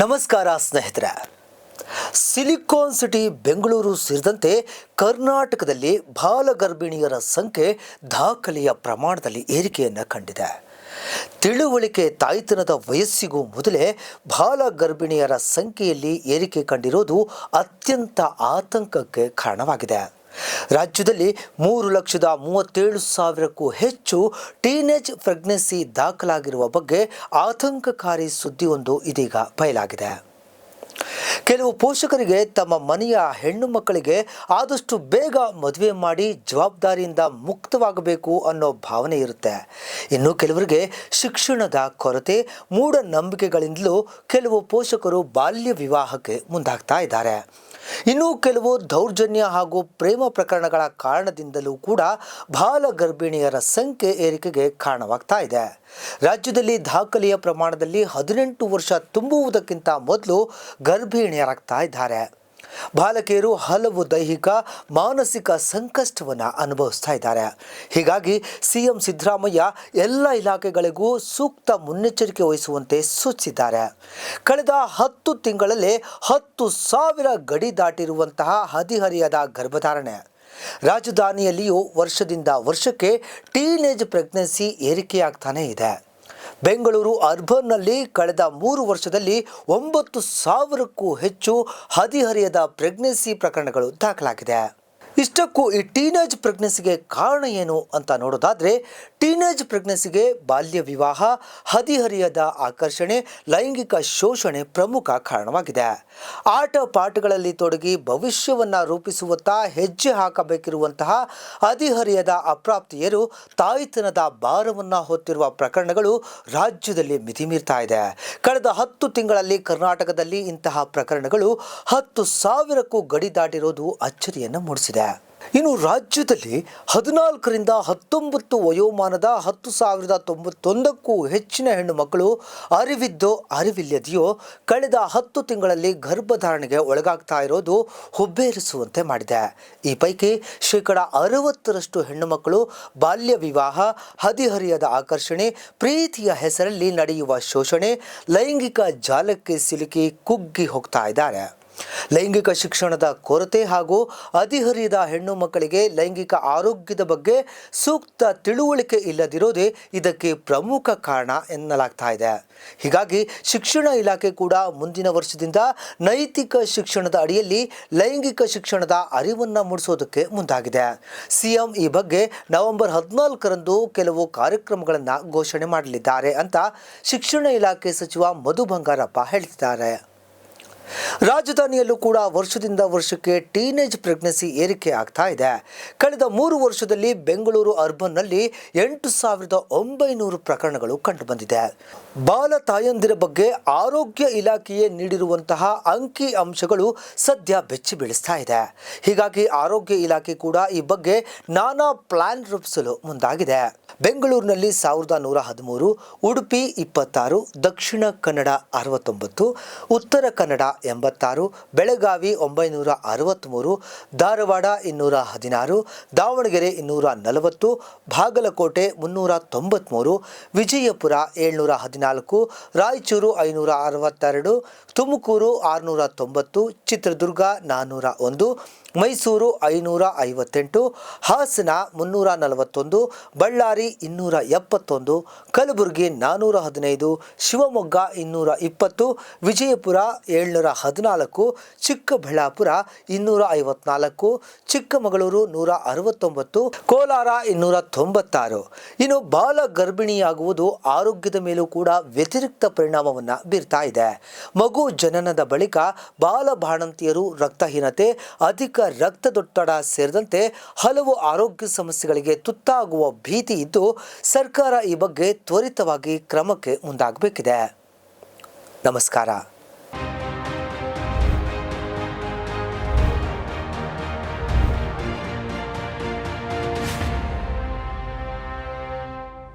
ನಮಸ್ಕಾರ ಸ್ನೇಹಿತರೆ. Silicon city Bengaluru ಸೇರಿದಂತೆ ಕರ್ನಾಟಕದಲ್ಲಿ ಬಾಲಗರ್ಭಿಣಿಯರ ಸಂಖ್ಯೆ ದಾಖಲೆಯ ಪ್ರಮಾಣದಲ್ಲಿ ಏರಿಕೆಯನ್ನು ಕಂಡಿದೆ. ತಿಳುವಳಿಕೆ ತಾಯ್ತನದ ವಯಸ್ಸಿಗೂ ಮೊದಲೇ ಬಾಲಗರ್ಭಿಣಿಯರ ಸಂಖ್ಯೆಯಲ್ಲಿ ಏರಿಕೆ ಕಂಡಿರೋದು ಅತ್ಯಂತ ಆತಂಕಕ್ಕೆ ಕಾರಣವಾಗಿದೆ. ರಾಜ್ಯದಲ್ಲಿ ಮೂರು ಲಕ್ಷದ ಮೂವತ್ತೇಳು ಸಾವಿರಕ್ಕೂ ಹೆಚ್ಚು ಟೀನೇಜ್ ಪ್ರೆಗ್ನೆನ್ಸಿ ದಾಖಲಾಗಿರುವ ಬಗ್ಗೆ ಆತಂಕಕಾರಿ ಸುದ್ದಿಯೊಂದು ಇದೀಗ ಬಯಲಾಗಿದೆ. ಕೆಲವು ಪೋಷಕರಿಗೆ ತಮ್ಮ ಮನೆಯ ಹೆಣ್ಣು ಮಕ್ಕಳಿಗೆ ಆದಷ್ಟು ಬೇಗ ಮದುವೆ ಮಾಡಿ ಜವಾಬ್ದಾರಿಯಿಂದ ಮುಕ್ತವಾಗಬೇಕು ಅನ್ನೋ ಭಾವನೆ ಇರುತ್ತೆ. ಇನ್ನು ಕೆಲವರಿಗೆ ಶಿಕ್ಷಣದ ಕೊರತೆ ಮೂಢನಂಬಿಕೆಗಳಿಂದಲೂ ಕೆಲವು ಪೋಷಕರು ಬಾಲ್ಯ ವಿವಾಹಕ್ಕೆ ಮುಂದಾಗ್ತಾ ಇದ್ದಾರೆ. ಇನ್ನು ಕೆಲವು ದೌರ್ಜನ್ಯ ಹಾಗೂ ಪ್ರೇಮ ಪ್ರಕರಣಗಳ ಕಾರಣದಿಂದಲೂ ಕೂಡ ಬಾಲ ಗರ್ಭಿಣಿಯರ ಸಂಖ್ಯೆ ಏರಿಕೆಗೆ ಕಾರಣವಾಗ್ತಾ ಇದೆ. ರಾಜ್ಯದಲ್ಲಿ ದಾಖಲೆಯ ಪ್ರಮಾಣದಲ್ಲಿ ಹದಿನೆಂಟು ವರ್ಷ ತುಂಬುವುದಕ್ಕಿಂತ ಮೊದಲು ಗರ್ಭಿಣಿಯರಾಗ್ತಾ ಇದ್ದಾರೆ. ಬಾಲಕಿಯರು ಹಲವು ದೈಹಿಕ, ಮಾನಸಿಕ ಸಂಕಷ್ಟವನ್ನು ಅನುಭವಿಸ್ತಾ ಇದ್ದಾರೆ. ಹೀಗಾಗಿ ಸಿಎಂ ಸಿದ್ದರಾಮಯ್ಯ ಎಲ್ಲ ಇಲಾಖೆಗಳಿಗೂ ಸೂಕ್ತ ಮುನ್ನೆಚ್ಚರಿಕೆ ವಹಿಸುವಂತೆ ಸೂಚಿಸಿದ್ದಾರೆ. ಕಳೆದ ಹತ್ತು ತಿಂಗಳಲ್ಲಿ ಹತ್ತು ಸಾವಿರ ಗಡಿ ದಾಟಿರುವಂತಹ ಹದಿಹರಿಯದ ಗರ್ಭಧಾರಣೆ. ರಾಜಧಾನಿಯಲ್ಲಿಯೂ ವರ್ಷದಿಂದ ವರ್ಷಕ್ಕೆ ಟೀನೇಜ್ ಪ್ರೆಗ್ನೆನ್ಸಿ ಏರಿಕೆಯಾಗ್ತಾನೇ ಇದೆ. ಬೆಂಗಳೂರು ಅರ್ಬನ್ನಲ್ಲಿ ಕಳೆದ ಮೂರು ವರ್ಷದಲ್ಲಿ ಒಂಬತ್ತು ಸಾವಿರಕ್ಕೂ ಹೆಚ್ಚು ಹದಿಹರಿಯದ ಪ್ರೆಗ್ನೆನ್ಸಿ ಪ್ರಕರಣಗಳು ದಾಖಲಾಗಿದೆ. ಇಷ್ಟಕ್ಕೂ ಈ ಟೀನೇಜ್ ಪ್ರೆಗ್ನೆನ್ಸಿಗೆ ಕಾರಣ ಏನು ಅಂತ ನೋಡೋದಾದರೆ, ಟೀನೇಜ್ ಪ್ರೆಗ್ನೆನ್ಸಿಗೆ ಬಾಲ್ಯ ವಿವಾಹ, ಹದಿಹರಿಯದ ಆಕರ್ಷಣೆ, ಲೈಂಗಿಕ ಶೋಷಣೆ ಪ್ರಮುಖ ಕಾರಣವಾಗಿದೆ. ಆಟ ಪಾಠಗಳಲ್ಲಿ ತೊಡಗಿ ಭವಿಷ್ಯವನ್ನು ರೂಪಿಸುವತ್ತ ಹೆಜ್ಜೆ ಹಾಕಬೇಕಿರುವಂತಹ ಹದಿಹರಿಯದ ಅಪ್ರಾಪ್ತಿಯರು ತಾಯ್ತನದ ಭಾರವನ್ನು ಹೊತ್ತಿರುವ ಪ್ರಕರಣಗಳು ರಾಜ್ಯದಲ್ಲಿ ಮಿತಿಮೀರ್ತಾ ಇದೆ. ಕಳೆದ ಹತ್ತು ತಿಂಗಳಲ್ಲಿ ಕರ್ನಾಟಕದಲ್ಲಿ ಇಂತಹ ಪ್ರಕರಣಗಳು ಹತ್ತು ಸಾವಿರಕ್ಕೂ ಗಡಿ ದಾಟಿರೋದು ಅಚ್ಚರಿಯನ್ನು ಮೂಡಿಸಿದೆ. ಇನ್ನು ರಾಜ್ಯದಲ್ಲಿ ಹದಿನಾಲ್ಕರಿಂದ ಹತ್ತೊಂಬತ್ತು ವಯೋಮಾನದ ಹತ್ತು ಸಾವಿರದ ತೊಂಬತ್ತೊಂದಕ್ಕೂ ಹೆಚ್ಚಿನ ಹೆಣ್ಣು ಮಕ್ಕಳು ಅರಿವಿದ್ದೋ ಅರಿವಿಲ್ಲದೆಯೋ ಕಳೆದ ಹತ್ತು ತಿಂಗಳಲ್ಲಿ ಗರ್ಭಧಾರಣೆಗೆ ಒಳಗಾಗ್ತಾ ಇರೋದು ಹುಬ್ಬೇರಿಸುವಂತೆ ಮಾಡಿದೆ. ಈ ಪೈಕಿ ಶೇಕಡ ಅರವತ್ತರಷ್ಟು ಹೆಣ್ಣು ಮಕ್ಕಳು ಬಾಲ್ಯ ವಿವಾಹ, ಹದಿಹರಿಯದ ಆಕರ್ಷಣೆ, ಪ್ರೀತಿಯ ಹೆಸರಲ್ಲಿ ನಡೆಯುವ ಶೋಷಣೆ, ಲೈಂಗಿಕ ಜಾಲಕ್ಕೆ ಸಿಲುಕಿ ಕುಗ್ಗಿ ಹೋಗ್ತಾ ಇದ್ದಾರೆ. ಲೈಂಗಿಕ ಶಿಕ್ಷಣದ ಕೊರತೆ ಹಾಗೂ ಹದಿಹರಿಯದ ಹೆಣ್ಣು ಮಕ್ಕಳಿಗೆ ಲೈಂಗಿಕ ಆರೋಗ್ಯದ ಬಗ್ಗೆ ಸೂಕ್ತ ತಿಳುವಳಿಕೆ ಇಲ್ಲದಿರೋದೇ ಇದಕ್ಕೆ ಪ್ರಮುಖ ಕಾರಣ ಎನ್ನಲಾಗ್ತಾ ಇದೆ. ಹೀಗಾಗಿ ಶಿಕ್ಷಣ ಇಲಾಖೆ ಕೂಡ ಮುಂದಿನ ವರ್ಷದಿಂದ ನೈತಿಕ ಶಿಕ್ಷಣದ ಅಡಿಯಲ್ಲಿ ಲೈಂಗಿಕ ಶಿಕ್ಷಣದ ಅರಿವನ್ನು ಮೂಡಿಸೋದಕ್ಕೆ ಮುಂದಾಗಿದೆ. ಸಿಎಂ ಈ ಬಗ್ಗೆ ನವೆಂಬರ್ ಹದಿನಾಲ್ಕರಂದು ಕೆಲವು ಕಾರ್ಯಕ್ರಮಗಳನ್ನು ಘೋಷಣೆ ಮಾಡಲಿದ್ದಾರೆ ಅಂತ ಶಿಕ್ಷಣ ಇಲಾಖೆ ಸಚಿವ ಮಧು ಬಂಗಾರಪ್ಪ ಹೇಳ್ತಿದ್ದಾರೆ ರಾಜಧಾನಿಯಲ್ಲೂ ಕೂಡ ವರ್ಷದಿಂದ ವರ್ಷಕ್ಕೆ ಟೀನೇಜ್ ಪ್ರೆಗ್ನೆನ್ಸಿ ಏರಿಕೆ ಆಗ್ತಾ ಇದೆ. ಕಳೆದ ಮೂರು ವರ್ಷದಲ್ಲಿ ಬೆಂಗಳೂರು ಅರ್ಬನ್ನಲ್ಲಿ ಎಂಟು ಸಾವಿರದ ಒಂಬೈನೂರು ಪ್ರಕರಣಗಳು ಕಂಡುಬಂದಿದೆ. ಬಾಲ ತಾಯಂದಿರ ಬಗ್ಗೆ ಆರೋಗ್ಯ ಇಲಾಖೆಯೇ ನೀಡಿರುವಂತಹ ಅಂಕಿ ಅಂಶಗಳು ಸದ್ಯ ಬೆಚ್ಚಿ ಬೀಳಿಸ್ತಾ ಇದೆ. ಹೀಗಾಗಿ ಆರೋಗ್ಯ ಇಲಾಖೆ ಕೂಡ ಈ ಬಗ್ಗೆ ನಾನಾ ಪ್ಲಾನ್ ರೂಪಿಸಲು ಮುಂದಾಗಿದೆ. ಬೆಂಗಳೂರಿನಲ್ಲಿ ಸಾವಿರದ ನೂರ ಹದಿಮೂರು, ಉಡುಪಿ ಇಪ್ಪತ್ತಾರು, ದಕ್ಷಿಣ ಕನ್ನಡ ಅರವತ್ತೊಂಬತ್ತು, ಉತ್ತರ ಕನ್ನಡ ಎಂಬತ್ತಾರು, ಬೆಳಗಾವಿ ಒಂಬೈನೂರ ಅರವತ್ತ್ಮೂರು ಧಾರವಾಡ ಇನ್ನೂರ ಹದಿನಾರು, ದಾವಣಗೆರೆ ಇನ್ನೂರ ನಲವತ್ತು, ಬಾಗಲಕೋಟೆ ಮುನ್ನೂರ ತೊಂಬತ್ತ್ಮೂರು ವಿಜಯಪುರ ಏಳ್ನೂರ ಹದಿನಾಲ್ಕು, ರಾಯಚೂರು ಐನೂರ ಅರವತ್ತೆರಡು, ತುಮಕೂರು ಆರುನೂರ ತೊಂಬತ್ತು, ಚಿತ್ರದುರ್ಗ ನಾನ್ನೂರ ಒಂದು, ಮೈಸೂರು ಐನೂರ ಐವತ್ತೆಂಟು, ಹಾಸನ ಮುನ್ನೂರ ನಲವತ್ತೊಂದು, ಬಳ್ಳಾರಿ ಇನ್ನೂರ ಎಪ್ಪತ್ತೊಂದು, ಕಲಬುರಗಿ ನಾನ್ನೂರ ಹದಿನೈದು, ಶಿವಮೊಗ್ಗ ಇನ್ನೂರ ಇಪ್ಪತ್ತು, ವಿಜಯಪುರ ಏಳ್ನೂರ ಹದಿನಾಲ್ಕು ಚಿಕ್ಕಬಳ್ಳಾಪುರ ಇನ್ನೂರ ಐವತ್ನಾಲ್ಕು ಚಿಕ್ಕಮಗಳೂರು ನೂರ ಅರವತ್ತೊಂಬತ್ತು ಕೋಲಾರ ಇನ್ನೂರ ತೊಂಬತ್ತಾರು ಇನ್ನು ಬಾಲ ಗರ್ಭಿಣಿಯಾಗುವುದು ಆರೋಗ್ಯದ ಮೇಲೂ ಕೂಡ ವ್ಯತಿರಿಕ್ತ ಪರಿಣಾಮವನ್ನು ಬೀರ್ತಾ ಇದೆ. ಮಗು ಜನನದ ಬಳಿಕ ಬಾಲ ಬಾಣಂತಿಯರು ರಕ್ತಹೀನತೆ, ಅಧಿಕ ರಕ್ತದೊತ್ತಡ ಸೇರಿದಂತೆ ಹಲವು ಆರೋಗ್ಯ ಸಮಸ್ಯೆಗಳಿಗೆ ತುತ್ತಾಗುವ ಭೀತಿ ಇದ್ದು, ಸರ್ಕಾರ ಈ ಬಗ್ಗೆ ತ್ವರಿತವಾಗಿ ಕ್ರಮಕ್ಕೆ ಮುಂದಾಗಬೇಕಿದೆ. ನಮಸ್ಕಾರ.